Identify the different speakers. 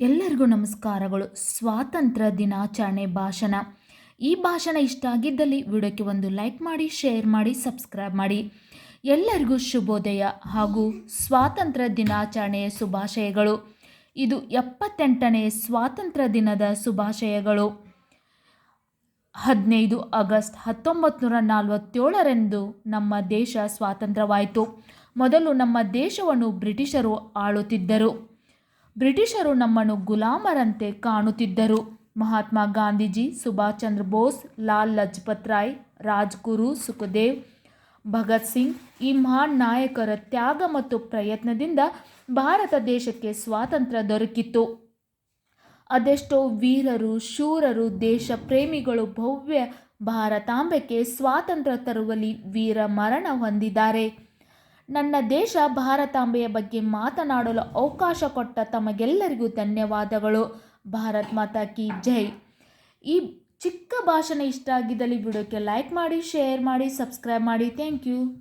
Speaker 1: ಎಲ್ಲರಿಗೂ ನಮಸ್ಕಾರಗಳು. ಸ್ವಾತಂತ್ರ್ಯ ದಿನಾಚರಣೆ ಭಾಷಣ. ಈ ಭಾಷಣ ಇಷ್ಟ ಆಗಿದ್ದಲ್ಲಿ ವಿಡಿಯೋಕ್ಕೆ ಒಂದು ಲೈಕ್ ಮಾಡಿ, ಶೇರ್ ಮಾಡಿ, ಸಬ್ಸ್ಕ್ರೈಬ್ ಮಾಡಿ. ಎಲ್ಲರಿಗೂ ಶುಭೋದಯ ಹಾಗೂ ಸ್ವಾತಂತ್ರ್ಯ ದಿನಾಚರಣೆಯ ಶುಭಾಶಯಗಳು. ಇದು ಎಪ್ಪತ್ತೆಂಟನೇ ಸ್ವಾತಂತ್ರ್ಯ ದಿನದ ಶುಭಾಶಯಗಳು. ಹದಿನೈದು ಆಗಸ್ಟ್ ಹತ್ತೊಂಬತ್ತು ನೂರ ನಲವತ್ತೇಳರಂದು ನಮ್ಮ ದೇಶ ಸ್ವಾತಂತ್ರ್ಯವಾಯಿತು. ಮೊದಲು ನಮ್ಮ ದೇಶವನ್ನು ಬ್ರಿಟಿಷರು ಆಳುತ್ತಿದ್ದರು. ಬ್ರಿಟಿಷರು ನಮ್ಮನ್ನು ಗುಲಾಮರಂತೆ ಕಾಣುತ್ತಿದ್ದರು. ಮಹಾತ್ಮ ಗಾಂಧೀಜಿ, ಸುಭಾಷ್ ಚಂದ್ರ ಬೋಸ್, ಲಾಲ್ ಲಜಪತ್ ರಾಯ್, ರಾಜ್ಗುರು ಸುಖದೇವ್, ಭಗತ್ ಸಿಂಗ್ ಈ ಮಹಾನ್ ನಾಯಕರ ತ್ಯಾಗ ಮತ್ತು ಪ್ರಯತ್ನದಿಂದ ಭಾರತ ದೇಶಕ್ಕೆ ಸ್ವಾತಂತ್ರ್ಯ ದೊರಕಿತು ಅದೆಷ್ಟೋ ವೀರರು, ಶೂರರು ದೇಶ ಪ್ರೇಮಿಗಳು ಭವ್ಯ ಭಾರತಾಂಬೆಗೆ ಸ್ವಾತಂತ್ರ್ಯ ತರುವಲ್ಲಿ ವೀರ ಮರಣ ಹೊಂದಿದ್ದಾರೆ. ನನ್ನ ದೇಶ ಭಾರತಾಂಬೆಯ ಬಗ್ಗೆ ಮಾತನಾಡಲು ಅವಕಾಶ ಕೊಟ್ಟ ತಮಗೆಲ್ಲರಿಗೂ ಧನ್ಯವಾದಗಳು. ಭಾರತ್ ಮಾತಾ ಕಿ ಜೈ. ಈ ಚಿಕ್ಕ ಭಾಷಣ ಇಷ್ಟ ಆಗಿದ್ದಲ್ಲಿ ವಿಡಿಯೋಕ್ಕೆ ಲೈಕ್ ಮಾಡಿ ಶೇರ್ ಮಾಡಿ ಸಬ್ಸ್ಕ್ರೈಬ್ ಮಾಡಿ. Thank you